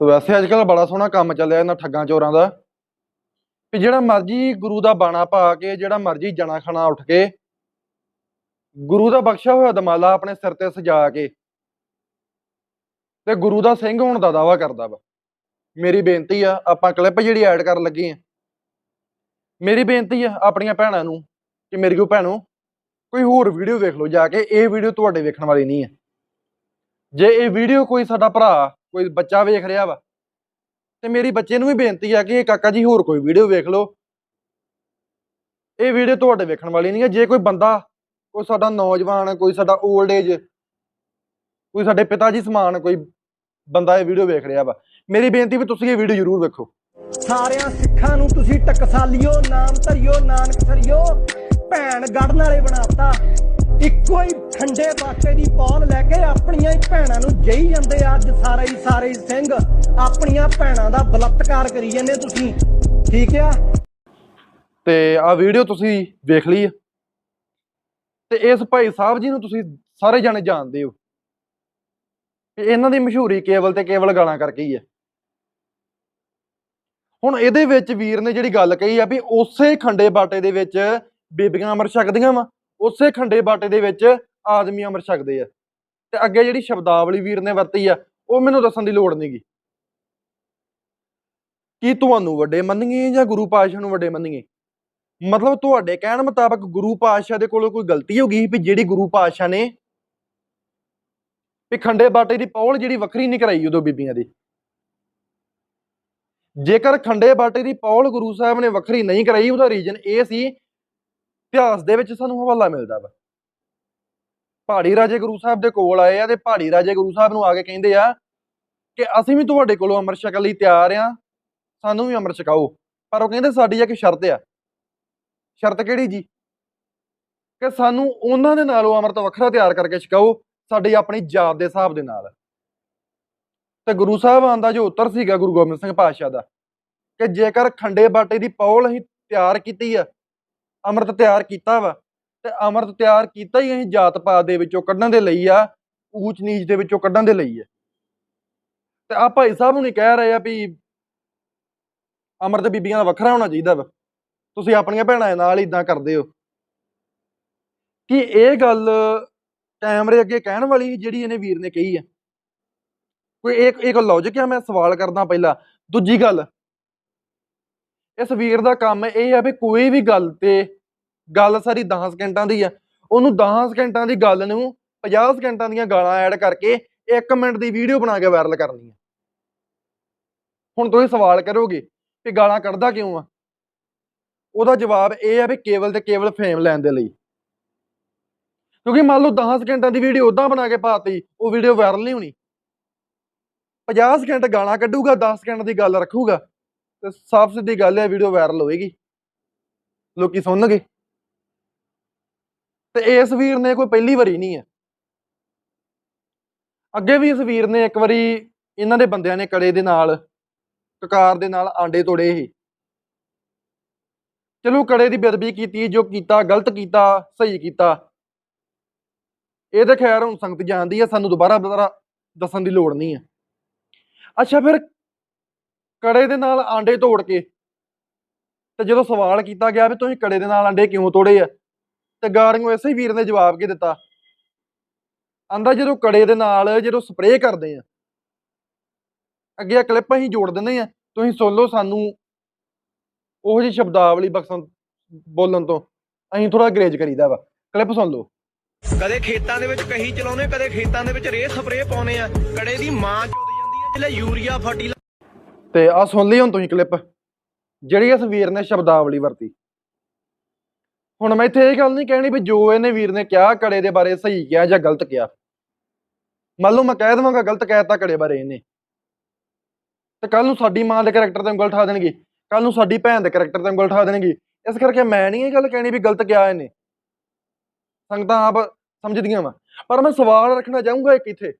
ਤੇ ਵੈਸੇ ਅੱਜ ਕੱਲ ਬੜਾ ਸੋਹਣਾ ਕੰਮ ਚੱਲਿਆ ਇਹਨਾਂ ਠੱਗਾਂ ਚੋਰਾਂ ਦਾ। ਵੀ ਜਿਹੜਾ ਮਰਜ਼ੀ ਗੁਰੂ ਦਾ ਬਾਣਾ ਪਾ ਕੇ, ਜਿਹੜਾ ਮਰਜ਼ੀ ਜਣਾ ਖਣਾ ਉੱਠ ਕੇ, ਗੁਰੂ ਦਾ ਬਖਸ਼ਿਆ ਹੋਇਆ ਦਮਾਲਾ ਆਪਣੇ ਸਿਰ ਤੇ ਸਜਾ ਕੇ, ਤੇ ਗੁਰੂ ਦਾ ਸਿੰਘ ਹੋਣ ਦਾ ਦਾਵਾ ਕਰਦਾ ਵਾ। ਮੇਰੀ ਬੇਨਤੀ ਆ, ਆਪਾਂ ਕਲਿੱਪ ਜਿਹੜੀ ਐਡ ਕਰਨ ਲੱਗੇ ਆ। ਮੇਰੀ ਬੇਨਤੀ ਆ ਆਪਣੀਆਂ ਭੈਣਾਂ ਨੂੰ ਕਿ ਮੇਰੀ ਕੋ ਭੈਣੋ, ਕੋਈ ਹੋਰ ਵੀਡੀਓ ਵੇਖ ਲਓ ਜਾ ਕੇ, ਇਹ ਵੀਡੀਓ ਤੁਹਾਡੇ ਵੇਖਣ ਵਾਲੀ ਨਹੀਂ ਹੈ ਜੇ ਇਹ ਵੀਡੀਓ ਕੋਈ ਸਾਡਾ ਭਰਾ ਕੋਈ ਬੱਚਾ ਵੇਖ ਰਿਹਾ ਵਾ। ਤੇ ਮੇਰੀ ਬੱਚੇ ਨੂੰ ਵੀ ਬੇਨਤੀ ਆ ਕਿ ਇਹ ਕਾਕਾ ਜੀ ਹੋਰ ਕੋਈ ਵੀਡੀਓ ਵੇਖ ਲਓ। ਇਹ ਵੀਡੀਓ ਤੁਹਾਡੇ ਵੇਖਣ ਵਾਲੀ ਨਹੀਂ ਹੈ ਜੇ ਕੋਈ ਬੰਦਾ, ਕੋਈ ਸਾਡਾ ਨੌਜਵਾਨ, ਕੋਈ ਸਾਡਾ 올ਡ ਏਜ ਕੋਈ ਸਾਡੇ ਪਿਤਾ ਜੀ ਸਮਾਨ, ਕੋਈ ਬੰਦਾ ਇਹ ਵੀਡੀਓ ਵੇਖ ਰਿਹਾ ਵਾ। ਮੇਰੀ ਬੇਨਤੀ ਵੀ ਤੁਸੀਂ ਇਹ ਵੀਡੀਓ ਜ਼ਰੂਰ ਵੇਖੋ। ਸਾਰਿਆਂ ਸਿੱਖਾਂ ਨੂੰ ਤੁਸੀਂ ਟਕਸਾਲੀਓ, ਨਾਮ ਧਰਿਓ, ਨਾਨਕ ਸਰਿਓ ਭੈਣ ਗੜਨ ਵਾਲੇ ਬਣਾਤਾ। ਇੱਕੋ ਹੀ ਠੰਡੇ ਬਾਟੇ ਦੀ ਪੌਲ ਆਪਣੀਆਂ ਹੀ ਭੈਣਾਂ ਨੂੰ ਜਈ ਜਾਂਦੇ ਆ, ਅੱਜ ਸਾਰੇ ਹੀ ਸਾਰੇ ਹੀ ਸਿੰਘ। ਆਪਣੀਆਂ ਭੈਣਾਂ ਦਾ ਬਲਤਕਾਰ ਕਰੀ ਜਾਂਦੇ ਤੁਸੀਂ। ਠੀਕ ਆ? ਤੇ ਆ ਵੀਡੀਓ ਤੁਸੀਂ ਵੇਖ ਲਈ ਤੇ ਇਸ ਭਾਈ ਸਾਹਿਬ ਜੀ ਨੂੰ ਤੁਸੀਂ ਸਾਰੇ ਜਾਣੇ ਜਾਣਦੇ ਹੋ। ਇਹਨਾਂ ਦੀ ਮਸ਼ਹੂਰੀ ਕੇਵਲ ਤੇ ਕੇਵਲ ਗਾਲਾਂ ਕਰਕੇ ਹੀ ਹੈ ਹੁਣ ਇਹਦੇ ਵਿੱਚ ਵੀਰ ਨੇ ਜਿਹੜੀ ਗੱਲ ਕਹੀ ਆ ਵੀ ਉਸੇ ਖੰਡੇ ਬਾਟੇ ਦੇ ਵਿੱਚ ਬੀਬੀਆਂ ਅਮਰ ਛਕਦੀਆਂ ਵਾ। ਉਸੇ ਖੰਡੇ ਬਾਟੇ ਦੇ ਵਿੱਚ ਆਦਮੀ ਅਮਰ ਛਕਦੇ ਆ। ਤੇ ਅੱਗੇ ਜਿਹੜੀ ਸ਼ਬਦਾਵਲੀ ਵੀਰ ਨੇ ਵਰਤੀ ਆ, ਉਹ ਮੈਨੂੰ ਦੱਸਣ ਦੀ ਲੋੜ ਨਹੀਂਗੀ ਕੀ ਤੁਹਾਨੂੰ ਵੱਡੇ ਮੰਨੀਏ ਜਾਂ ਗੁਰੂ ਪਾਤਸ਼ਾਹ ਨੂੰ ਵੱਡੇ ਮੰਨੀਏ? ਮਤਲਬ ਤੁਹਾਡੇ ਕਹਿਣ ਮੁਤਾਬਕ ਗੁਰੂ ਪਾਤਸ਼ਾਹ ਦੇ ਕੋਲੋਂ ਕੋਈ ਗਲਤੀ ਹੋ ਗਈ ਵੀ ਜਿਹੜੀ ਗੁਰੂ ਪਾਤਸ਼ਾਹ ਨੇ ਵੀ ਖੰਡੇ ਬਾਟੇ ਦੀ ਪੌਲ ਜਿਹੜੀ ਵੱਖਰੀ ਨਹੀਂ ਕਰਾਈ ਉਦੋਂ ਬੀਬੀਆਂ ਦੀ? ਜੇਕਰ ਖੰਡੇ ਬਾਟੇ ਦੀ ਪੌਲ ਗੁਰੂ ਸਾਹਿਬ ਨੇ ਵੱਖਰੀ ਨਹੀਂ ਕਰਾਈ, ਉਹਦਾ ਰੀਜਨ ਇਹ ਸੀ, ਇਤਿਹਾਸ ਦੇ ਵਿੱਚ ਸਾਨੂੰ ਹਵਾਲਾ ਮਿਲਦਾ ਵਾ। ਪਹਾੜੀ ਰਾਜੇ ਗੁਰੂ ਸਾਹਿਬ ਦੇ ਕੋਲ ਆਏ ਆ ਤੇ ਪਹਾੜੀ ਰਾਜੇ ਗੁਰੂ ਸਾਹਿਬ ਨੂੰ ਆ ਕੇ ਕਹਿੰਦੇ ਆ ਕਿ ਅਸੀਂ ਵੀ ਤੁਹਾਡੇ ਕੋਲੋਂ ਅੰਮ੍ਰਿਤ ਛਕਣ ਲਈ ਤਿਆਰ ਆ, ਸਾਨੂੰ ਵੀ ਅੰਮ੍ਰਿਤ ਛਕਾਓ। ਪਰ ਉਹ ਕਹਿੰਦੇ ਸਾਡੀ ਇੱਕ ਸ਼ਰਤ ਆ। ਸ਼ਰਤ ਕਿਹੜੀ ਜੀ? ਕਿ ਸਾਨੂੰ ਉਹਨਾਂ ਦੇ ਨਾਲੋਂ ਅੰਮ੍ਰਿਤ ਵੱਖਰਾ ਤਿਆਰ ਕਰਕੇ ਛਕਾਓ, ਸਾਡੀ ਆਪਣੀ ਜਾਤ ਦੇ ਹਿਸਾਬ ਦੇ ਨਾਲ। ਤੇ ਗੁਰੂ ਸਾਹਿਬਾਨ ਦਾ ਜੋ ਉੱਤਰ ਸੀਗਾ ਗੁਰੂ ਗੋਬਿੰਦ ਸਿੰਘ ਪਾਤਸ਼ਾਹ ਦਾ, ਕਿ ਜੇਕਰ ਖੰਡੇ ਬਾਟੇ ਦੀ ਪੌਲ ਅਸੀਂ ਤਿਆਰ ਕੀਤੀ ਆ, ਅੰਮ੍ਰਿਤ ਤਿਆਰ ਕੀਤਾ ਵਾ ਤੇ ਅੰਮ੍ਰਿਤ ਤਿਆਰ ਕੀਤਾ ਹੀ ਅਸੀਂ ਜਾਤ ਪਾਤ ਦੇ ਵਿੱਚੋਂ ਕੱਢਣ ਦੇ ਲਈ ਆ, ਊਚ ਨੀਚ ਦੇ ਵਿੱਚੋਂ ਕੱਢਣ ਦੇ ਲਈ ਆ। ਤੇ ਆ ਭਾਈ ਸਾਹਿਬ ਨੂੰ ਨਹੀਂ ਕਹਿ ਰਹੇ ਆ ਵੀ ਅੰਮ੍ਰਿਤ ਬੀਬੀਆਂ ਦਾ ਵੱਖਰਾ ਹੋਣਾ ਚਾਹੀਦਾ ਵਾ। ਤੁਸੀਂ ਆਪਣੀਆਂ ਭੈਣਾਂ ਦੇ ਨਾਲ ਇਦਾਂ ਕਰਦੇ ਹੋ। ਕਿ ਇਹ ਗੱਲ ਕੈਮਰੇ ਅੱਗੇ ਕਹਿਣ ਵਾਲੀ ਜਿਹੜੀ ਇਹਨੇ ਵੀਰ ਨੇ ਕਹੀ ਹੈ ਕੋਈ ਇੱਕ ਇੱਕ ਲੌਜੀਕ ਆ? ਮੈਂ ਸਵਾਲ ਕਰਦਾ ਪਹਿਲਾਂ। ਦੂਜੀ ਗੱਲ, ਇਸ ਵੀਰ ਦਾ ਕੰਮ ਇਹ ਆ ਵੀ ਕੋਈ ਵੀ ਗੱਲ ਤੇ ਗੱਲ ਸਾਰੀ 10 ਸਕਿੰਟਾਂ ਦੀ ਆ। ਉਹਨੂੰ 10 ਸਕਿੰਟਾਂ ਦੀ ਗੱਲ ਨੂੰ 50 ਸਕਿੰਟਾਂ ਦੀਆਂ ਗਾਲਾਂ ਐਡ ਕਰਕੇ 1 ਮਿੰਟ ਦੀ ਵੀਡੀਓ ਬਣਾ ਕੇ ਵਾਇਰਲ ਕਰਨੀ ਹੈ ਹੁਣ ਤੁਸੀਂ ਸਵਾਲ ਕਰੋਗੇ ਕਿ ਗਾਲਾਂ ਕੱਢਦਾ ਕਿਉਂ ਆ? ਉਹਦਾ ਜਵਾਬ ਇਹ ਆ ਵੀ ਕੇਵਲ ਤੇ ਕੇਵਲ ਫੇਮ ਲੈਣ ਦੇ ਲਈ। ਕਿਉਂਕਿ ਮੰਨ ਲਓ 10 ਸਕਿੰਟਾਂ ਦੀ ਵੀਡੀਓ ਉਦਾਂ ਬਣਾ ਕੇ ਪਾਤੀ, ਉਹ ਵੀਡੀਓ ਵਾਇਰਲ ਨਹੀਂ ਹੋਣੀ। 50 ਸਕਿੰਟ ਗਾਲਾਂ ਕੱਢੂਗਾ 10 ਸਕਿੰਟ ਦੀ ਗੱਲ ਰੱਖੂਗਾ, ਤੇ ਸਾਫ਼ ਸਿੱਧੀ ਗੱਲ ਹੈ ਵੀਡੀਓ ਵਾਇਰਲ ਹੋਏਗੀ। ਲੋਕੀ ਸੁਣਨਗੇ। ਤੇ ਇਸ ਵੀਰ ਨੇ ਕੋਈ ਪਹਿਲੀ ਵਾਰੀ ਨਹੀਂ ਹੈ। ਅੱਗੇ ਵੀ ਇਸ ਵੀਰ ਨੇ ਇੱਕ ਵਾਰੀ ਇਹਨਾਂ ਦੇ ਬੰਦਿਆਂ ਨੇ ਕੜੇ ਦੇ ਨਾਲ, ਕਕਾਰ ਦੇ ਨਾਲ ਆਂਡੇ ਤੋੜੇ ਸੀ। ਚਲੋ ਕੜੇ ਦੀ ਬੇਦਬੀ ਕੀਤੀ, ਜੋ ਕੀਤਾ, ਗਲਤ ਕੀਤਾ, ਸਹੀ ਕੀਤਾ। ਇਹ ਤਾਂ ਖੈਰ ਹੁਣ ਸੰਗਤ ਜਾਣਦੀ ਹੈ, ਸਾਨੂੰ ਦੁਬਾਰਾ ਦੁਬਾਰਾ ਦੱਸਣ ਦੀ ਲੋੜ ਨਹੀਂ ਹੈ। ਅੱਛਾ ਫਿਰ ਕੜੇ ਦੇ ਨਾਲ ਆਂਡੇ ਤੋੜ ਕੇ, ਤੇ ਜਦੋਂ ਸਵਾਲ ਕੀਤਾ ਗਿਆ ਵੀ ਤੁਸੀਂ ਕੜੇ ਦੇ ਨਾਲ ਆਂਡੇ ਕਿਉਂ ਤੋੜੇ ਆ? ਤੇ ਗਾੜੀਆਂ ਐਸੇ ਹੀ ਵੀਰ ਨੇ ਜਵਾਬ ਕੀ ਦਿੱਤਾ? ਆਂਦਾ ਜਦੋਂ ਕੜੇ ਦੇ ਨਾਲ ਜਦੋਂ ਸਪਰੇਅ ਕਰਦੇ ਆ। ਅੱਗੇ ਕਲਿੱਪ ਅਸੀਂ ਜੋੜ ਦਿੰਦੇ ਆ। ਤੁਸੀਂ ਸੁਣ ਲਓ ਸਾਨੂੰ ਉਹੋ ਜਿਹੀ ਸ਼ਬਦਾਵਲੀ ਬਖਸ਼ਣ ਬੋਲਣ ਤੋਂ। ਅਸੀਂ ਥੋੜਾ ਗਰੇਜ ਕਰੀਦਾ ਵਾ। ਕਲਿੱਪ ਸੁਣ ਲਓ। ਕਦੇ ਖੇਤਾਂ ਦੇ ਵਿੱਚ ਕਹੀ ਚਲਾਉਨੇ ਕਦੇ ਖੇਤਾਂ ਦੇ ਵਿੱਚ ਰੇਹ ਸਪਰੇਅ ਪਾਉਨੇ ਆ। ਕੜੇ ਦੀ ਮਾਂ ਚੁੱਦ ਜਾਂਦੀ ਹੈ ਜਿਹੜਾ ਯੂਰੀਆ ਫਰਟੀਲਾਈਜ਼ਰ ਤੇ ਆ ਸੁਣ ਲਈ ਹੁਣ ਤੁਸੀਂ ਕਲਿੱਪ ਜਿਹੜੀ ਇਸ ਵੀਰ ਨੇ ਸ਼ਬਦਾਵਲੀ ਵਰਤੀ। ਹੁਣ ਮੈਂ ਇੱਥੇ ਇਹ ਗੱਲ ਨਹੀਂ ਕਹਿਣੀ ਵੀ ਜੋ ਇਹਨੇ ਵੀਰ ਨੇ ਕਿਹਾ ਕੜੇ ਦੇ ਬਾਰੇ ਸਹੀ ਕਿਹਾ ਜਾਂ ਗਲਤ ਕਿਹਾ। ਮੰਨ ਲਓ ਮੈਂ ਕਹਿ ਦੇਵਾਂਗਾ ਗਲਤ ਕਹਿਤਾ ਕੜੇ ਬਾਰੇ ਇਹਨੇ। ਤੇ ਕੱਲ ਨੂੰ ਸਾਡੀ ਮਾਂ ਦੇ ਕੈਰੈਕਟਰ ਤੇ ਉਂਗਲ ਠਾ ਦੇਣਗੇ। ਕੱਲ ਨੂੰ ਸਾਡੀ ਭੈਣ ਦੇ ਕੈਰੈਕਟਰ ਤੇ ਉਂਗਲ ਠਾ ਦੇਣਗੇ। ਇਸ ਕਰਕੇ ਮੈਂ ਨਹੀਂ ਇਹ ਗੱਲ ਕਹਿਣੀ ਵੀ ਗਲਤ ਕਿਹਾ ਇਹਨੇ। ਸੰਗਤਾਂ ਆਪ ਸਮਝਦੀਆਂ ਵਾ। ਪਰ ਮੈਂ ਸਵਾਲ ਰੱਖਣਾ ਚਾਹੂੰਗਾ ਇੱਕ ਇੱਥੇ।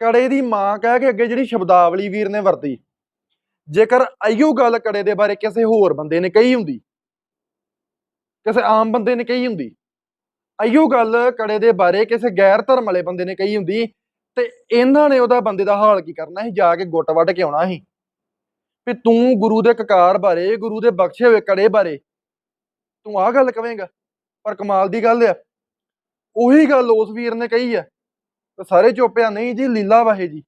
ਕੜੇ ਦੀ ਮਾਂ ਕਹਿ ਕੇ ਅੱਗੇ ਜਿਹੜੀ ਸ਼ਬਦਾਵਲੀ ਵੀਰ ਨੇ ਵਰਤੀ। ਜੇਕਰ ਆਈਓ ਗੱਲ ਕੜੇ ਦੇ ਬਾਰੇ ਕਿਸੇ ਹੋਰ ਬੰਦੇ ਨੇ ਕਹੀ ਹੁੰਦੀ ਕਿਸੇ ਆਮ ਬੰਦੇ ਨੇ ਕਹੀ ਹੁੰਦੀ। ਆਈਓ ਗੱਲ ਕੜੇ ਦੇ ਬਾਰੇ, ਕਿਸੇ ਗੈਰ ਧਰਮ ਵਾਲੇ ਬੰਦੇ ਨੇ ਕਹੀ ਹੁੰਦੀ, ਤੇ ਇਹਨਾਂ ਨੇ ਉਹਦਾ ਬੰਦੇ ਦਾ ਹਾਲ ਕੀ ਕਰਨਾ ਸੀ? ਜਾ ਕੇ ਗੁੱਟ ਵੱਢ ਕੇ ਆਉਣਾ ਸੀ। ਵੀ ਤੂੰ ਗੁਰੂ ਦੇ ਕਕਾਰ ਬਾਰੇ, ਗੁਰੂ ਦੇ ਬਖਸ਼ੇ ਹੋਏ ਕੜੇ ਬਾਰੇ, ਤੂੰ ਆਹ ਗੱਲ ਕਵੇਂਗਾ? ਪਰ ਕਮਾਲ ਦੀ ਗੱਲ ਆ, ਉਹੀ ਗੱਲ ਉਸ ਵੀਰ ਨੇ ਕਹੀ ਆ। ਤੇ ਸਾਰੇ ਚੁੱਪ ਆ ਨਹੀਂ ਜੀ, ਲੀਲਾ ਵਾਹੇ ਜੀ।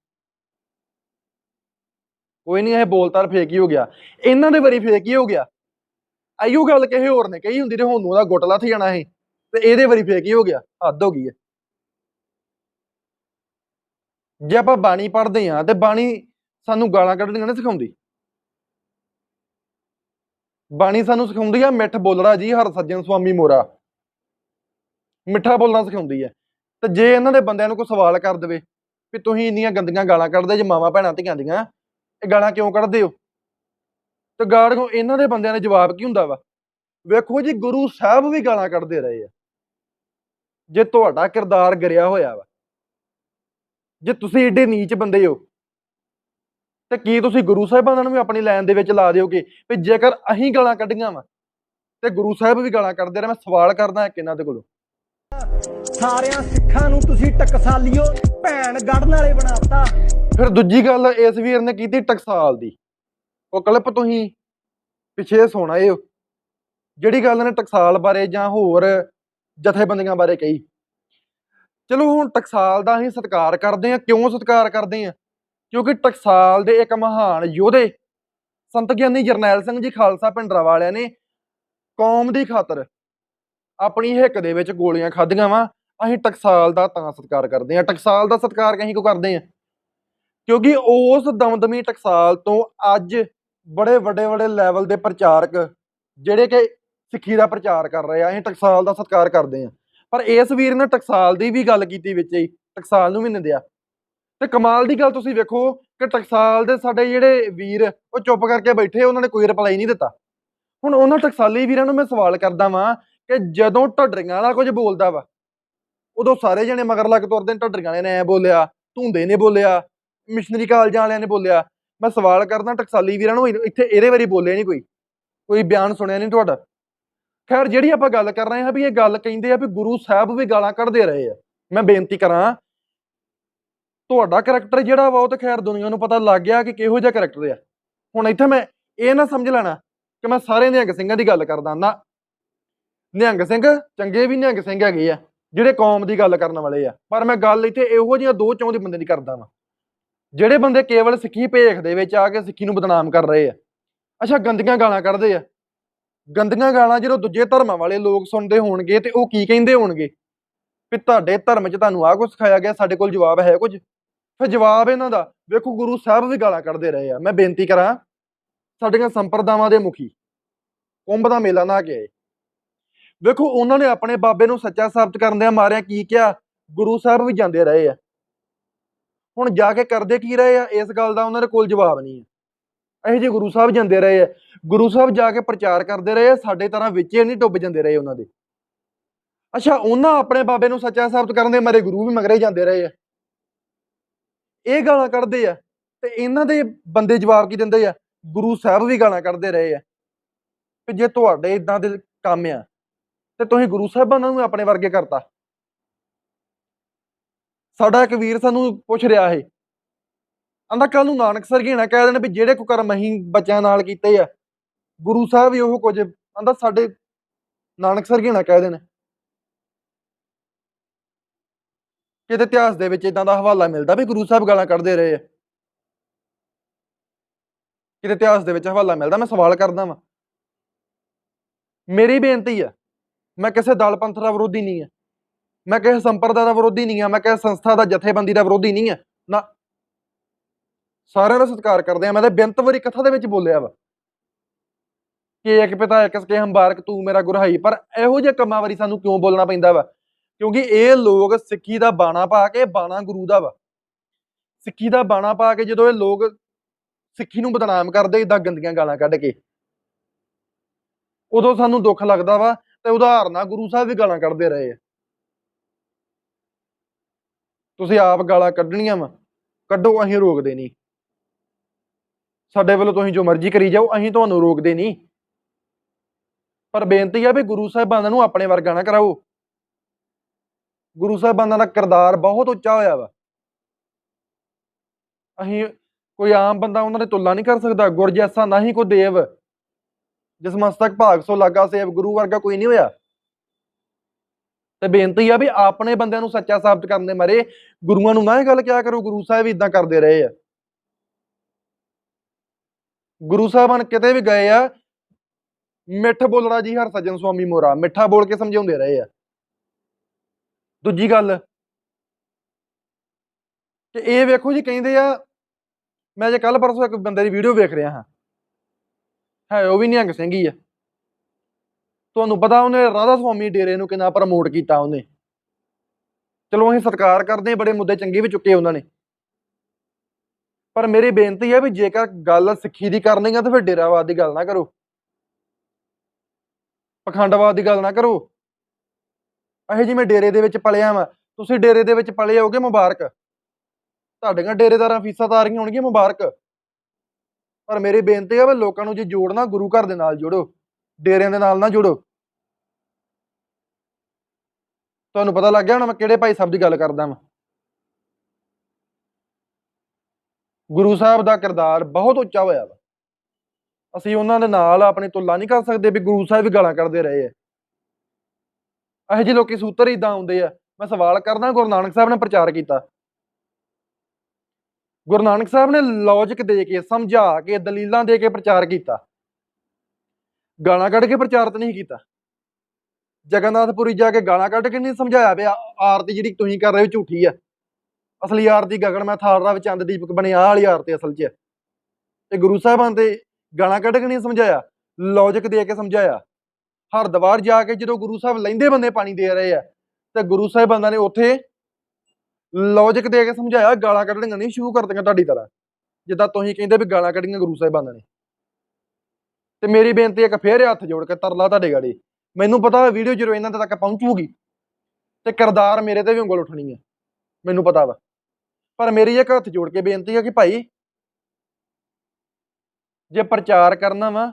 ਕੋਈ ਨਹੀਂ, ਇਹ ਬੋਲਤਾਰ ਫੇਕ ਹੀ ਹੋ ਗਿਆ। ਇਹਨਾਂ ਦੇ ਵਾਰੀ ਫੇਕ ਹੀ ਹੋ ਗਿਆ। ਆਈਓ ਗੱਲ ਕਿਸੇ ਹੋਰ ਨੇ ਕਹੀ ਹੁੰਦੀ ਤੇ ਹੁਣ ਨੂੰ ਉਹਦਾ ਗੁੱਟ ਲੱਥ ਜਾਣਾ ਸੀ ਤੇ ਇਹਦੇ ਵਾਰੀ ਫੇਕ ਹੀ ਹੋ ਗਿਆ? ਹੱਦ ਹੋ ਗਈ ਹੈ ਜੇ ਆਪਾਂ ਬਾਣੀ ਪੜ੍ਹਦੇ ਆ ਤੇ ਬਾਣੀ ਸਾਨੂੰ ਗਾਲਾਂ ਕੱਢਣੀਆਂ ਨਹੀਂ ਸਿਖਾਉਂਦੀ। ਬਾਣੀ ਸਾਨੂੰ ਸਿਖਾਉਂਦੀ ਆ ਮਿੱਠ ਬੋਲੜਾ ਜੀ ਹਰ ਸੱਜਣ ਸੁਆਮੀ ਮੋਰਾ। ਮਿੱਠਾ ਬੋਲਣਾ ਸਿਖਾਉਂਦੀ ਹੈ ਤੇ ਜੇ ਇਹਨਾਂ ਦੇ ਬੰਦਿਆਂ ਨੂੰ ਕੋਈ ਸਵਾਲ ਕਰ ਦੇਵੇ ਵੀ ਤੁਸੀਂ ਇੰਨੀਆਂ ਗੰਦੀਆਂ ਗਾਲਾਂ ਕੱਢਦੇ ਜੇ ਮਾਵਾਂ ਭੈਣਾਂ ਧੀਆਂ ਦੀਆਂ, ਇਹ ਗਾਲਾਂ ਕਿਉਂ ਕੱਢਦੇ ਹੋ? ਤੇ ਗਾੜਗੋਂ ਇਹਨਾਂ ਦੇ ਬੰਦਿਆਂ ਦੇ ਜਵਾਬ ਕੀ ਹੁੰਦਾ ਵਾ? ਵੇਖੋ ਜੀ ਗੁਰੂ ਸਾਹਿਬ ਵੀ ਗਾਲਾਂ ਕੱਢਦੇ ਰਹੇ ਆ। ਜੇ ਤੁਹਾਡਾ ਕਿਰਦਾਰ ਗਰਿਆ ਹੋਇਆ ਵਾ ਜੇ ਤੁਸੀਂ ਏਡੇ ਨੀਚ ਬੰਦੇ ਹੋ ਤੇ ਕੀ ਤੁਸੀਂ ਗੁਰੂ ਸਾਹਿਬਾਨਾਂ ਨੂੰ ਵੀ ਆਪਣੀ ਲਾਈਨ ਦੇ ਵਿੱਚ ਲਾ ਦਿਓਗੇ ਵੀ ਜੇਕਰ ਅਹੀਂ ਗਾਲਾਂ ਕੱਢੀਆਂ ਵਾ ਤੇ ਗੁਰੂ ਸਾਹਿਬ ਵੀ ਗਾਲਾਂ ਕੱਢਦੇ ਰਹੇ? ਮੈਂ ਸਵਾਲ ਕਰਦਾ ਇੱਕ ਇਹਨਾਂ ਦੇ ਕੋਲੋਂ। ਸਾਰਿਆਂ ਸਿੱਖਾਂ ਨੂੰ ਤੁਸੀਂ ਟਕਸਾਲੀਓ ਭੈਣ ਗੜਨ ਵਾਲੇ ਬਣਾਤਾ। ਫਿਰ ਦੂਜੀ ਗੱਲ ਇਸ ਵੀਰ ਨੇ ਕੀਤੀ ਟਕਸਾਲ ਦੀ। ਉਹ ਕਲਿੱਪ ਤੁਸੀਂ ਪਿਛੇ ਸੁਣਾ ਇਹ ਜਿਹੜੀ ਗੱਲ ਨੇ ਟਕਸਾਲ ਬਾਰੇ ਜਾਂ ਹੋਰ ਜਥੇਬੰਦੀਆਂ ਬਾਰੇ ਕਹੀ। ਚਲੋ ਹੁਣ ਟਕਸਾਲ ਦਾ ਅਸੀਂ ਸਤਿਕਾਰ ਕਰਦੇ ਹਾਂ। ਕਿਉਂ ਸਤਿਕਾਰ ਕਰਦੇ ਹਾਂ? ਕਿਉਂਕਿ ਟਕਸਾਲ ਦੇ ਇੱਕ ਮਹਾਨ ਯੋਧੇ ਸੰਤ ਗਿਆਨੀ ਜਰਨੈਲ ਸਿੰਘ ਜੀ ਖਾਲਸਾ ਪਿੰਡਰਾ ਵਾਲਿਆਂ ਨੇ ਕੌਮ ਦੀ ਖਾਤਰ ਆਪਣੀ ਹਿੱਕ ਦੇ ਵਿੱਚ ਗੋਲੀਆਂ ਖਾਧੀਆਂ ਵਾ। ਅਸੀਂ ਟਕਸਾਲ ਦਾ ਤਾਂ ਸਤਿਕਾਰ ਕਰਦੇ ਹਾਂ। ਟਕਸਾਲ ਦਾ ਸਤਿਕਾਰ ਅਸੀਂ ਕਿਉਂ ਕਰਦੇ ਹਾਂ? ਕਿਉਂਕਿ ਉਸ ਦਮਦਮੀ ਟਕਸਾਲ ਤੋਂ ਅੱਜ ਬੜੇ ਵੱਡੇ ਵੱਡੇ ਲੈਵਲ ਦੇ ਪ੍ਰਚਾਰਕ ਜਿਹੜੇ ਕਿ ਸਿੱਖੀ ਦਾ ਪ੍ਰਚਾਰ ਕਰ ਰਹੇ ਆ, ਅਸੀਂ ਟਕਸਾਲ ਦਾ ਸਤਿਕਾਰ ਕਰਦੇ ਆ। ਪਰ ਇਸ ਵੀਰ ਨੇ ਟਕਸਾਲ ਦੀ ਵੀ ਗੱਲ ਕੀਤੀ ਵਿੱਚ ਹੀ, ਟਕਸਾਲ ਨੂੰ ਵੀ ਨਿੰਦਿਆ ਤੇ ਕਮਾਲ ਦੀ ਗੱਲ ਤੁਸੀਂ ਵੇਖੋ ਕਿ ਟਕਸਾਲ ਦੇ ਸਾਡੇ ਜਿਹੜੇ ਵੀਰ, ਉਹ ਚੁੱਪ ਕਰਕੇ ਬੈਠੇ, ਉਹਨਾਂ ਨੇ ਕੋਈ ਰਿਪਲਾਈ ਨਹੀਂ ਦਿੱਤਾ। ਹੁਣ ਉਹਨਾਂ ਟਕਸਾਲੀ ਵੀਰਾਂ ਨੂੰ ਮੈਂ ਸਵਾਲ ਕਰਦਾ ਵਾਂ ਕਿ ਜਦੋਂ ਢੱਡਰੀਆਂ ਵਾਲਾ ਕੁਝ ਬੋਲਦਾ ਵਾ, ਉਦੋਂ ਸਾਰੇ ਜਣੇ ਮਗਰ ਲੱਗ ਤੁਰਦੇ ਨੇ, ਢੱਡਰੀਆਂ ਵਾਲੇ ਨੇ ਐ ਬੋਲਿਆ, ਧੁੰਦੇ ਨੇ ਬੋਲਿਆ ਮਿਸ਼ਨਰੀ ਕਾਲਜਾਂ ਵਾਲਿਆਂ ਨੇ ਬੋਲਿਆ ਮੈਂ ਸਵਾਲ ਕਰਦਾ ਟਕਸਾਲੀ ਵੀਰਾਂ ਨੂੰ ਇੱਥੇ ਇਹਦੇ ਵਾਰੀ ਬੋਲਿਆ ਨਹੀਂ ਕੋਈ। ਕੋਈ ਬਿਆਨ ਸੁਣਿਆ ਨਹੀਂ ਤੁਹਾਡਾ? ਖੈਰ, ਜਿਹੜੀ ਆਪਾਂ ਗੱਲ ਕਰ ਰਹੇ ਹਾਂ ਵੀ ਇਹ ਗੱਲ ਕਹਿੰਦੇ ਆ ਵੀ ਗੁਰੂ ਸਾਹਿਬ ਵੀ ਗਾਲਾਂ ਕੱਢਦੇ ਰਹੇ ਆ। ਮੈਂ ਬੇਨਤੀ ਕਰਾਂ, ਤੁਹਾਡਾ ਕਰੈਕਟਰ ਜਿਹੜਾ ਵਾ ਉਹ ਤਾਂ ਖੈਰ ਦੁਨੀਆ ਨੂੰ ਪਤਾ ਲੱਗ ਗਿਆ ਕਿ ਕਿਹੋ ਜਿਹਾ ਕਰੈਕਟਰ ਆ। ਹੁਣ ਇੱਥੇ ਮੈਂ ਇਹ ਨਾ ਸਮਝ ਲੈਣਾ ਕਿ ਮੈਂ ਸਾਰੇ ਨਿਹੰਗ ਸਿੰਘਾਂ ਦੀ ਗੱਲ ਕਰਦਾ ਨਾ ਨਿਹੰਗ ਸਿੰਘ ਚੰਗੇ ਵੀ ਨਿਹੰਗ ਸਿੰਘ ਹੈਗੇ ਆ, ਜਿਹੜੇ ਕੌਮ ਦੀ ਗੱਲ ਕਰਨ ਵਾਲੇ ਆ। ਪਰ ਮੈਂ ਗੱਲ ਇੱਥੇ ਇਹੋ ਜਿਹੀਆਂ ਦੋ ਚੌਂ ਦੇ ਬੰਦੇ ਦੀ ਕਰਦਾ ਵਾਂ। ਜਿਹੜੇ ਬੰਦੇ ਕੇਵਲ ਸਿੱਖੀ ਭੇਖ ਦੇ ਵਿੱਚ ਆ ਕੇ ਸਿੱਖੀ ਨੂੰ ਬਦਨਾਮ ਕਰ ਰਹੇ ਆ, ਅੱਛਾ ਗੰਦੀਆਂ ਗਾਲਾਂ ਕੱਢਦੇ ਆ। ਗੰਦੀਆਂ ਗਾਲਾਂ ਜਦੋਂ ਦੂਜੇ ਧਰਮਾਂ ਵਾਲੇ ਲੋਕ ਸੁਣਦੇ ਹੋਣਗੇ ਤੇ ਉਹ ਕੀ ਕਹਿੰਦੇ ਹੋਣਗੇ? ਵੀ ਤੁਹਾਡੇ ਧਰਮ 'ਚ ਤੁਹਾਨੂੰ ਆਹ ਕੁਝ ਸਿਖਾਇਆ ਗਿਆ, ਸਾਡੇ ਕੋਲ ਜਵਾਬ ਹੈ ਕੁਝ। ਫਿਰ ਜਵਾਬ ਇਹਨਾਂ ਦਾ, ਵੇਖੋ ਗੁਰੂ ਸਾਹਿਬ ਵੀ ਗਾਲਾਂ ਕੱਢਦੇ ਰਹੇ ਆ। ਮੈਂ ਬੇਨਤੀ ਕਰਾਂ, ਸਾਡੀਆਂ ਸੰਪਰਦਾਵਾਂ ਦੇ ਮੁਖੀ, ਕੁੰਭ ਦਾ ਮੇਲਾ ਨਾ ਕੇ ਆਏ। ਵੇਖੋ ਉਹਨਾਂ ਨੇ ਆਪਣੇ ਬਾਬੇ ਨੂੰ ਸੱਚਾ ਸਾਬਤ ਕਰਨ ਦੇ ਮਾਰਿਆ ਕੀ ਕਿਹਾ, ਗੁਰੂ ਸਾਹਿਬ ਵੀ ਜਾਂਦੇ ਰਹੇ ਆ। ਹੁਣ ਜਾ ਕੇ ਕਰਦੇ ਕੀ ਰਹੇ ਆ? ਇਸ ਗੱਲ ਦਾ ਉਹਨਾਂ ਦੇ ਕੋਲ ਜਵਾਬ ਨਹੀਂ ਹੈ ਇਹੋ ਜਿਹੇ ਗੁਰੂ ਸਾਹਿਬ ਜਾਂਦੇ ਰਹੇ ਆ। ਗੁਰੂ ਸਾਹਿਬ ਜਾ ਕੇ ਪ੍ਰਚਾਰ ਕਰਦੇ ਰਹੇ ਆ, ਸਾਡੇ ਤਰ੍ਹਾਂ ਵਿੱਚੇ ਨਹੀਂ ਡੁੱਬ ਜਾਂਦੇ ਰਹੇ ਉਹਨਾਂ ਦੇ। ਅੱਛਾ, ਉਹਨਾਂ ਆਪਣੇ ਬਾਬੇ ਨੂੰ ਸੱਚਾ ਸਾਬਤ ਕਰਨ ਦੇ ਮਾਰੇ ਗੁਰੂ ਵੀ ਮਗਰੇ ਜਾਂਦੇ ਰਹੇ ਆ। ਇਹ ਗਾਲਾਂ ਕੱਢਦੇ ਆ ਤੇ ਇਹਨਾਂ ਦੇ ਬੰਦੇ ਜਵਾਬ ਕੀ ਦਿੰਦੇ ਆ? ਗੁਰੂ ਸਾਹਿਬ ਵੀ ਗਾਲਾਂ ਕੱਢਦੇ ਰਹੇ ਆ ਕਿ ਜੇ ਤੁਹਾਡੇ ਇਦਾਂ ਦੇ ਕੰਮ ਆ ਤੇ ਤੁਸੀਂ ਗੁਰੂ ਸਾਹਿਬਾਂ ਨੂੰ ਆਪਣੇ ਵਰਗੇ ਕਰਤਾ। ਸਾਡਾ ਇੱਕ ਵੀਰ ਸਾਨੂੰ ਪੁੱਛ ਰਿਹਾ ਹੈ ਆਂਦਾ ਕੱਲ ਨੂੰ ਨਾਨਕ ਸਰਗੀਣਾ ਕਹਿ ਦੇਣ ਵੀ ਜਿਹੜੇ ਕੋ ਕਰਮ ਅਸੀਂ ਬੱਚਿਆਂ ਨਾਲ ਕੀਤੇ ਆ, ਗੁਰੂ ਸਾਹਿਬ ਵੀ ਉਹ ਕੁਝ ਆਂਦਾ ਸਾਡੇ ਨਾਨਕ ਸਰਗੀਣਾ ਕਹਿ ਦੇਣ। ਕਿਤੇ ਇਤਿਹਾਸ ਦੇ ਵਿੱਚ ਇਦਾਂ ਦਾ ਹਵਾਲਾ ਮਿਲਦਾ ਵੀ ਗੁਰੂ ਸਾਹਿਬ ਗਾਲਾਂ ਕੱਢਦੇ ਰਹੇ ਆ। ਕਿਤੇ ਇਤਿਹਾਸ ਦੇ ਵਿੱਚ ਹਵਾਲਾ ਮਿਲਦਾ, ਮੈਂ ਸਵਾਲ ਕਰਦਾ ਵਾਂ। ਮੇਰੀ ਬੇਨਤੀ ਆ, ਮੈਂ ਕਿਸੇ ਦਲ ਪੰਥ ਦਾ ਵਿਰੋਧੀ ਨਹੀਂ ਆ। ਮੈਂ ਕਿਸੇ ਸੰਪਰਦਾ ਦਾ ਵਿਰੋਧੀ ਨਹੀਂ ਆ ਮੈਂ ਕਿਸੇ ਸੰਸਥਾ ਦਾ ਜਥੇਬੰਦੀ ਦਾ ਵਿਰੋਧੀ ਨਹੀਂ ਆ ਨਾ। ਸਾਰਿਆਂ ਦਾ ਸਤਿਕਾਰ ਕਰਦੇ ਆ ਮੈਂ ਤਾਂ ਬੇਅੰਤ ਵਾਰੀ ਕਥਾ ਦੇ ਵਿੱਚ ਬੋਲਿਆ ਵਾ। ਕਿ ਇੱਕ ਪਿਤਾ, ਇੱਕ ਸਕੇ ਹੰਬਾਰਕ, ਤੂੰ ਮੇਰਾ ਗੁਰਹਾਈ। ਪਰ ਇਹੋ ਜਿਹੇ ਕੰਮਾਂ ਵਾਰੀ ਸਾਨੂੰ ਕਿਉਂ ਬੋਲਣਾ ਪੈਂਦਾ ਵਾ? ਕਿਉਂਕਿ ਇਹ ਲੋਕ ਸਿੱਖੀ ਦਾ ਬਾਣਾ ਪਾ ਕੇ ਬਾਣਾ ਗੁਰੂ ਦਾ ਵਾ। ਸਿੱਖੀ ਦਾ ਬਾਣਾ ਪਾ ਕੇ ਜਦੋਂ ਇਹ ਲੋਕ ਸਿੱਖੀ ਨੂੰ ਬਦਨਾਮ ਕਰਦੇ ਇਦਾਂ ਗੰਦੀਆਂ ਗਾਲਾਂ ਕੱਢ ਕੇ। ਉਦੋਂ ਸਾਨੂੰ ਦੁੱਖ ਲੱਗਦਾ ਵਾ ਤੇ ਉਦਾਹਰਨਾਂ ਗੁਰੂ ਸਾਹਿਬ ਵੀ ਗਾਲਾਂ ਕੱਢਦੇ ਰਹੇ ਆ। ਤੁਸੀਂ ਆਪ ਗਾਲਾਂ ਕੱਢਣੀਆਂ ਵਾ। ਕੱਢੋ, ਅਸੀਂ ਰੋਕਦੇ ਨਹੀਂ। ਸਾਡੇ ਵੱਲੋਂ ਤੁਸੀਂ ਜੋ ਮਰਜ਼ੀ ਕਰੀ ਜਾਓ, ਅਸੀਂ ਤੁਹਾਨੂੰ ਰੋਕਦੇ ਨਹੀਂ। ਪਰ ਬੇਨਤੀ ਆ ਵੀ ਗੁਰੂ ਸਾਹਿਬਾਨਾਂ ਨੂੰ ਆਪਣੇ ਵਰਗਾ ਨਾ ਕਰਾਓ। ਗੁਰੂ ਸਾਹਿਬਾਨਾਂ ਦਾ ਕਿਰਦਾਰ ਬਹੁਤ ਉੱਚਾ ਹੋਇਆ ਵਾ। ਅਸੀਂ ਕੋਈ ਆਮ ਬੰਦਾ ਉਹਨਾਂ ਦੇ ਤੁਲਨਾ ਨਹੀਂ ਕਰ ਸਕਦਾ। ਗੁਰ ਜੈਸਾ ਨਹੀਂ ਕੋ ਦੇਵ। ਜਿਸ ਮਸਤਕ ਭਾਗ ਸੋ ਲਾਗਾ ਸੇਵ ਗੁਰੂ ਵਰਗਾ ਕੋਈ ਨਹੀਂ ਹੋਇਆ। ਤੇ ਬੇਨਤੀ ਆ ਵੀ ਆਪਣੇ ਬੰਦਿਆਂ ਨੂੰ ਸੱਚਾ ਸਾਬਤ ਕਰਨ ਦੇ ਮਾਰੇ ਗੁਰੂਆਂ ਨੂੰ ਨਾ ਇਹ ਗੱਲ ਕਿਹਾ ਕਰੋ, ਗੁਰੂ ਸਾਹਿਬ ਇਦਾਂ ਕਰਦੇ ਰਹੇ ਆ। ਗੁਰੂ ਸਾਹਿਬਾਨ ਕਿਤੇ ਵੀ ਗਏ ਆ, ਮਿੱਠ ਬੋਲਣਾ ਜੀ ਹਰ ਸੱਜਣ ਸੁਆਮੀ ਮੋਰਾ ਮਿੱਠਾ ਬੋਲ ਕੇ ਸਮਝਾਉਂਦੇ ਰਹੇ ਆ। ਦੂਜੀ ਗੱਲ, ਤੇ ਇਹ ਵੇਖੋ ਜੀ ਕਹਿੰਦੇ ਆ, ਮੈਂ ਜੇ ਕੱਲ ਪਰਸੋਂ ਇੱਕ ਬੰਦੇ ਦੀ ਵੀਡੀਓ ਵੇਖ ਰਿਹਾ ਹਾਂ, ਹੈ ਉਹ ਵੀ ਨਿਹੰਗ ਸਿੰਘ ਹੀ ਆ। ਤੁਹਾਨੂੰ ਪਤਾ ਉਹਨੇ ਰਾਧਾ ਸੁਆਮੀ ਡੇਰੇ ਨੂੰ ਕਿੰਨਾ ਪ੍ਰਮੋਟ ਕੀਤਾ ਉਹਨੇ। ਚਲੋ ਅਸੀਂ ਸਤਿਕਾਰ ਕਰਦੇ ਹਾਂ, ਬੜੇ ਮੁੱਦੇ ਚੰਗੇ ਵੀ ਚੁੱਕੇ ਉਹਨਾਂ ਨੇ। ਪਰ ਮੇਰੀ ਬੇਨਤੀ ਹੈ ਵੀ ਜੇਕਰ ਗੱਲ ਸਿੱਖੀ ਦੀ ਕਰਨੀ ਆ ਤਾਂ ਫਿਰ ਡੇਰਾਵਾਦ ਦੀ ਗੱਲ ਨਾ ਕਰੋ। ਪਖੰਡਵਾਦ ਦੀ ਗੱਲ ਨਾ ਕਰੋ। ਇਹ ਜਿਵੇਂ ਡੇਰੇ ਦੇ ਵਿੱਚ ਪਲਿਆ ਵਾਂ। ਤੁਸੀਂ ਡੇਰੇ ਦੇ ਵਿੱਚ ਪਲੇ ਹੋਗੇ ਮੁਬਾਰਕ। ਤੁਹਾਡੀਆਂ ਡੇਰੇਦਾਰਾਂ ਫੀਸਾਂ ਤਾਰੀਆਂ ਹੋਣਗੀਆਂ ਮੁਬਾਰਕ। ਪਰ ਮੇਰੀ ਬੇਨਤੀ ਹੈ ਵੀ ਲੋਕਾਂ ਨੂੰ ਜੇ ਜੋੜਨਾ ਗੁਰੂ ਘਰ ਦੇ ਨਾਲ ਜੋੜੋ। ਡੇਰਿਆਂ ਦੇ ਨਾਲ ਨਾ ਜੁੜੋ। ਤੁਹਾਨੂੰ ਪਤਾ ਲੱਗ ਗਿਆ ਹੁਣ ਮੈਂ ਕਿਹੜੇ ਭਾਈ ਸਾਹਿਬ ਦੀ ਗੱਲ ਕਰਦਾ ਵਾਂ। ਗੁਰੂ ਸਾਹਿਬ ਦਾ ਕਿਰਦਾਰ ਬਹੁਤ ਉੱਚਾ ਹੋਇਆ ਵਾ। ਅਸੀਂ ਉਹਨਾਂ ਦੇ ਨਾਲ ਆਪਣੀ ਤੁਲਨਾ ਨਹੀਂ ਕਰ ਸਕਦੇ ਵੀ ਗੁਰੂ ਸਾਹਿਬ ਵੀ ਗਾਲਾਂ ਕਰਦੇ ਰਹੇ ਆ। ਇਹੋ ਜਿਹੇ ਲੋਕੀ ਸੂਤਰ ਇਦਾਂ ਆਉਂਦੇ ਆ। ਮੈਂ ਸਵਾਲ ਕਰਦਾ ਗੁਰੂ ਨਾਨਕ ਸਾਹਿਬ ਨੇ ਪ੍ਰਚਾਰ ਕੀਤਾ। ਗੁਰੂ ਨਾਨਕ ਸਾਹਿਬ ਨੇ ਲੌਜੀਕ ਦੇ ਕੇ, ਸਮਝਾ ਕੇ, ਦਲੀਲਾਂ ਦੇ ਕੇ ਪ੍ਰਚਾਰ ਕੀਤਾ। ਗਾਲਾਂ ਕੱਢ ਕੇ ਪ੍ਰਚਾਰ ਤਾਂ ਨਹੀਂ ਕੀਤਾ। ਜਗਨਨਾਥਪੁਰੀ ਜਾ ਕੇ ਗਾਲਾਂ ਕੱਢ ਕੇ ਨਹੀਂ ਸਮਝਾਇਆ ਵੀ ਆਰਤੀ ਜਿਹੜੀ ਤੁਸੀਂ ਕਰ ਰਹੇ ਹੋ ਝੂਠੀ ਆ। ਅਸਲੀ ਆਰਤੀ ਗਗਨ, ਮੈਂ ਥਾਲ ਵਿੱਚ ਚੰਦ ਦੀਪਕ ਬਣੀ, ਆਹ ਵਾਲੀ ਆਰਤੀ ਅਸਲ 'ਚ ਤੇ ਗੁਰੂ ਸਾਹਿਬਾਂ ਤੇ ਗਾਲਾਂ ਕੱਢ ਕੇ ਨਹੀਂ ਸਮਝਾਇਆ ਲੌਜੀਕ ਦੇ ਕੇ ਸਮਝਾਇਆ। ਹਰਦੁਆਰ ਜਾ ਕੇ ਜਦੋਂ ਗੁਰੂ ਸਾਹਿਬ ਲੈਂਦੇ ਬੰਦੇ ਪਾਣੀ ਦੇ ਰਹੇ ਆ, ਤੇ ਗੁਰੂ ਸਾਹਿਬਾਂ ਨੇ ਉੱਥੇ ਲੌਜੀਕ ਦੇ ਕੇ ਸਮਝਾਇਆ, ਗਾਲਾਂ ਕੱਢਣੀਆਂ ਨਹੀਂ ਸ਼ੁਰੂ ਕਰ ਦਿੱਤੀਆਂ ਤੁਹਾਡੀ ਤਰ੍ਹਾਂ। ਜਿੱਦਾਂ ਤੁਸੀਂ ਕਹਿੰਦੇ ਵੀ ਗਾਲਾਂ ਕੱਢੀਆਂ ਗੁਰੂ ਸਾਹਿਬਾਂ ਨੇ। ਤੇ ਮੇਰੀ ਬੇਨਤੀ ਇੱਕ ਫੇਰ ਹੱਥ ਜੋੜ ਕੇ ਤਰਲਾ ਤੁਹਾਡੇ ਗਾੜੀ। ਮੈਨੂੰ ਪਤਾ ਵੀਡੀਓ ਜਦੋਂ ਇਹਨਾਂ ਤੱਕ ਪਹੁੰਚੂਗੀ ਤੇ ਕਰਦਾਰ ਮੇਰੇ ਤੇ ਵੀ ਉਂਗਲ ਉੱਠਣੀ ਹੈ ਮੈਨੂੰ ਪਤਾ ਵਾ। ਪਰ ਮੇਰੀ ਇੱਕ ਹੱਥ ਜੋੜ ਕੇ ਬੇਨਤੀ ਹੈ ਕਿ ਭਾਈ ਜੇ ਪ੍ਰਚਾਰ ਕਰਨਾ ਵਾ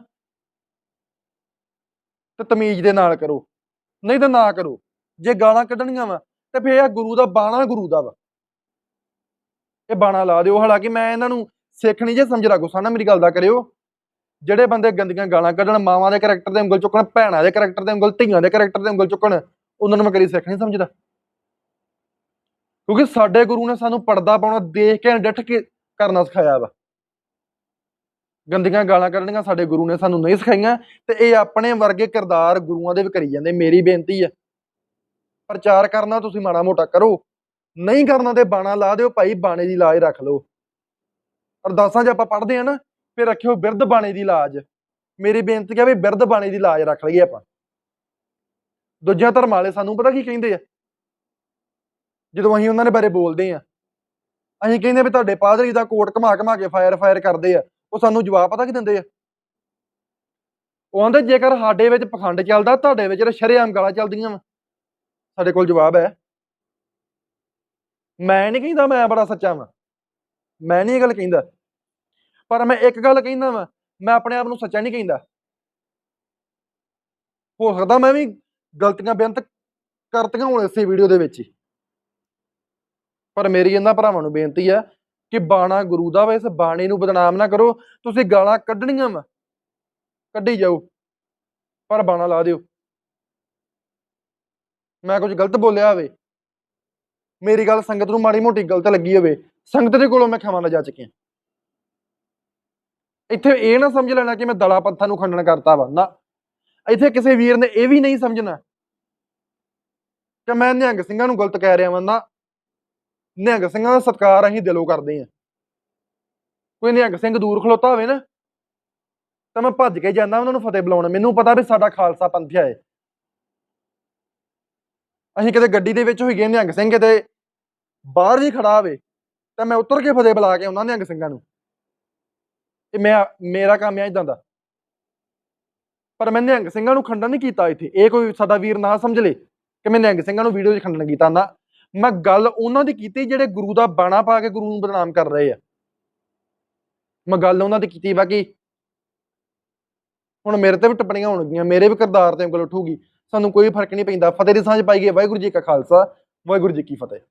ਤੇ ਤਮੀਜ਼ ਦੇ ਨਾਲ ਕਰੋ, ਨਹੀਂ ਤਾਂ ਨਾ ਕਰੋ। ਜੇ ਗਾਲਾਂ ਕੱਢਣੀਆਂ ਵਾ ਤੇ ਫੇਰ ਇਹ ਗੁਰੂ ਦਾ ਬਾਣਾ ਗੁਰੂ ਦਾ ਵਾ। ਇਹ ਬਾਣਾ ਲਾ ਦਿਓ। ਹਾਲਾਂਕਿ ਮੈਂ ਇਹਨਾਂ ਨੂੰ ਸਿੱਖ ਨਹੀਂ ਜੇ ਸਮਝਦਾ, ਗੁੱਸਾ ਨਾ ਮੇਰੀ ਗੱਲ ਦਾ ਕਰਿਓ। ਜਿਹੜੇ ਬੰਦੇ ਗੰਦੀਆਂ ਗਾਲਾਂ ਕੱਢਣ, ਮਾਵਾਂ ਦੇ ਕਰੈਕਟਰ ਦੇ ਉਂਗਲ ਚੁੱਕਣ, ਭੈਣਾਂ ਦੇ ਕਰੈਕਟਰ ਦੇ ਉਂਗਲ, ਧੀਆਂ ਦੇ ਕਰੈਕਟਰ ਦੇ ਉਂਗਲ ਚੁੱਕਣ, ਉਹਨਾਂ ਨੂੰ ਮੈਂ ਕਦੀ ਸਿੱਖ ਨਹੀਂ ਸਮਝਦਾ। ਕਿਉਂਕਿ ਸਾਡੇ ਗੁਰੂ ਨੇ ਸਾਨੂੰ ਪਰਦਾ ਪਾਉਣਾ ਦੇਖ ਕੇ ਡਿੱਠ ਕੇ ਕਰਨਾ ਸਿਖਾਇਆ ਵਾ। ਗੰਦੀਆਂ ਗਾਲਾਂ ਕੱਢਣੀਆਂ ਸਾਡੇ ਗੁਰੂ ਨੇ ਸਾਨੂੰ ਨਹੀਂ ਸਿਖਾਈਆਂ ਤੇ ਇਹ ਆਪਣੇ ਵਰਗੇ ਕਿਰਦਾਰ ਗੁਰੂਆਂ ਦੇ ਵੀ ਕਰੀ ਜਾਂਦੇ, ਮੇਰੀ ਬੇਨਤੀ ਹੈ ਪ੍ਰਚਾਰ ਕਰਨਾ, ਤੁਸੀਂ ਮਾੜਾ ਮੋਟਾ ਕਰੋ। ਨਹੀਂ ਕਰਨਾ ਤੇ ਬਾਣਾ ਲਾ ਦਿਓ, ਭਾਈ ਬਾਣੇ ਦੀ ਲਾਜ ਰੱਖ ਲਓ। ਅਰਦਾਸਾਂ 'ਚ ਆਪਾਂ ਪੜ੍ਹਦੇ ਆ ਨਾ ਫਿਰ ਰੱਖਿਓ ਬਿਰਧ ਬਾਣੇ ਦੀ ਲਾਜ। ਮੇਰੀ ਬੇਨਤੀ ਹੈ ਵੀ ਬਿਰਧ ਬਾਣੇ ਦੀ ਲਾਜ ਰੱਖ ਲਈਏ ਆਪਾਂ। ਦੂਜਿਆਂ ਧਰਮਾਂ ਵਾਲੇ ਸਾਨੂੰ ਪਤਾ ਕੀ ਕਹਿੰਦੇ ਆ? ਜਦੋਂ ਅਸੀਂ ਉਹਨਾਂ ਦੇ ਬਾਰੇ ਬੋਲਦੇ ਆ, ਅਸੀਂ ਕਹਿੰਦੇ ਵੀ ਤੁਹਾਡੇ ਪਾਦਰੀ ਦਾ ਕੋਟ ਘਮਾ ਘਮਾ ਕੇ ਫਾਇਰ ਫਾਇਰ ਕਰਦੇ ਆ, ਉਹ ਸਾਨੂੰ ਜਵਾਬ ਪਤਾ ਕੀ ਦਿੰਦੇ ਆ? ਉਹ ਆਂਦੇ ਜੇਕਰ ਸਾਡੇ ਵਿੱਚ ਪਖੰਡ ਚੱਲਦਾ, ਤੁਹਾਡੇ ਵਿੱਚ ਸ਼ਰੇਆਮ ਗਾਲਾਂ ਚੱਲਦੀਆਂ ਵਾ। ਸਾਡੇ ਕੋਲ ਜਵਾਬ ਹੈ। ਮੈਂ ਨਹੀਂ ਕਹਿੰਦਾ ਮੈਂ ਬੜਾ ਸੱਚਾ ਵਾਂ। ਮੈਂ ਨਹੀਂ ਇਹ ਗੱਲ ਕਹਿੰਦਾ। ਪਰ ਮੈਂ ਇੱਕ ਗੱਲ ਕਹਿੰਦਾ ਵਾਂ, ਮੈਂ ਆਪਣੇ ਆਪ ਨੂੰ ਸੱਚਾ ਨਹੀਂ ਕਹਿੰਦਾ। ਹੋ ਸਕਦਾ ਮੈਂ ਵੀ ਗਲਤੀਆਂ ਬੇਅੰਤ ਕਰਤੀਆਂ ਹੋਣ ਇਸੇ ਵੀਡੀਓ ਦੇ ਵਿੱਚ ਹੀ। ਪਰ ਮੇਰੀ ਇਹਨਾਂ ਭਰਾਵਾਂ ਨੂੰ ਬੇਨਤੀ ਆ ਕਿ ਬਾਣਾ ਗੁਰੂ ਦਾ ਵਾ, ਇਸ ਬਾਣੇ ਨੂੰ ਬਦਨਾਮ ਨਾ ਕਰੋ। ਤੁਸੀਂ ਗਾਲਾਂ ਕੱਢਣੀਆਂ ਵਾ। ਕੱਢੀ ਜਾਓ, ਪਰ ਬਾਣਾ ਲਾ ਦਿਓ। ਮੈਂ ਕੁਝ ਗਲਤ ਬੋਲਿਆ ਹੋਵੇ, ਮੇਰੀ ਗੱਲ ਸੰਗਤ ਨੂੰ ਮਾੜੀ ਮੋਟੀ ਗਲਤ ਲੱਗੀ ਹੋਵੇ, ਸੰਗਤ ਦੇ ਕੋਲੋਂ ਮੈਂ ਖਿਮਾ ਨਾ ਜਾ ਚੁੱਕਿਆ ਇੱਥੇ ਇਹ ਨਾ ਸਮਝ ਲੈਣਾ ਕਿ ਮੈਂ ਦਲਾ ਪੱਥਾਂ ਨੂੰ ਖੰਡਨ ਕਰਤਾ ਵਾ। ਨਾ। ਇੱਥੇ ਕਿਸੇ ਵੀਰ ਨੇ ਇਹ ਵੀ ਨਹੀਂ ਸਮਝਣਾ ਕਿ ਮੈਂ ਨਿਹੰਗ ਸਿੰਘਾਂ ਨੂੰ ਗਲਤ ਕਹਿ ਰਿਹਾ ਵਾਂ। ਨਾ। ਨਿਹੰਗ ਸਿੰਘਾਂ ਦਾ ਸਤਿਕਾਰ ਅਸੀਂ ਦਿਲੋਂ ਕਰਦੇ ਹਾਂ। ਕੋਈ ਨਿਹੰਗ ਸਿੰਘ ਦੂਰ ਖਲੋਤਾ ਹੋਵੇ ਨਾ, ਤਾਂ ਮੈਂ ਭੱਜ ਕੇ ਜਾਂਦਾ ਉਹਨਾਂ ਨੂੰ ਫਤਿਹ ਬੁਲਾਉਣਾ। ਮੈਨੂੰ ਪਤਾ ਵੀ ਸਾਡਾ ਖਾਲਸਾ ਪੰਥਿਆ ਹੈ। ਅਸੀਂ ਕਿਤੇ ਗੱਡੀ ਦੇ ਵਿੱਚ ਹੋਈਏ ਨਿਹੰਗ ਸਿੰਘ ਕਿਤੇ, ਬਾਹਰ ਵੀ ਖੜਾ ਹੋਵੇ, ਤਾਂ ਮੈਂ ਉਤਰ ਕੇ ਫਤਿਹ ਬੁਲਾ ਕੇ ਉਹਨਾਂ ਨਿਹੰਗ ਸਿੰਘਾਂ ਨੂੰ। ਇਹ ਮੈਂ ਮੇਰਾ ਕੰਮ ਆ ਇਦਾਂ ਦਾ। ਪਰ ਮੈਂ ਨਿਹੰਗ ਸਿੰਘਾਂ ਨੂੰ ਖੰਡਨ ਨਹੀਂ ਕੀਤਾ ਇੱਥੇ। ਇਹ ਕੋਈ ਸਾਡਾ ਵੀਰ ਨਾ ਸਮਝ ਲੇ ਕਿ ਮੈਂ ਨਿਹੰਗ ਸਿੰਘਾਂ ਨੂੰ ਵੀਡੀਓ 'ਚ ਖੰਡਨ ਕੀਤਾ ਨਾ। ਮੈਂ ਗੱਲ ਉਹਨਾਂ ਦੀ ਕੀਤੀ ਜਿਹੜੇ ਗੁਰੂ ਦਾ ਬਾਣਾ ਪਾ ਕੇ ਗੁਰੂ ਨੂੰ ਬਦਨਾਮ ਕਰ ਰਹੇ ਆ। ਮੈਂ ਗੱਲ ਉਹਨਾਂ ਦੀ ਕੀਤੀ ਬਾਕੀ ਹੁਣ ਮੇਰੇ ਤੇ ਵੀ ਟਿੱਪਣੀਆਂ ਹੋਣਗੀਆਂ, ਮੇਰੇ ਵੀ ਕਰਦਾਰ ਤੇ ਉਂਗਲ ਉੱਠੂਗੀ। ਸਾਨੂੰ ਕੋਈ ਫ਼ਰਕ ਨਹੀਂ ਪੈਂਦਾ। ਫਤਿਹ ਦੀ ਸਾਂਝ ਪਾਈ ਗਈ ਵਾਹਿਗੁਰੂ ਜੀ ਕਾ ਖਾਲਸਾ, ਵਾਹਿਗੁਰੂ ਜੀ ਕੀ ਫਤਿਹ।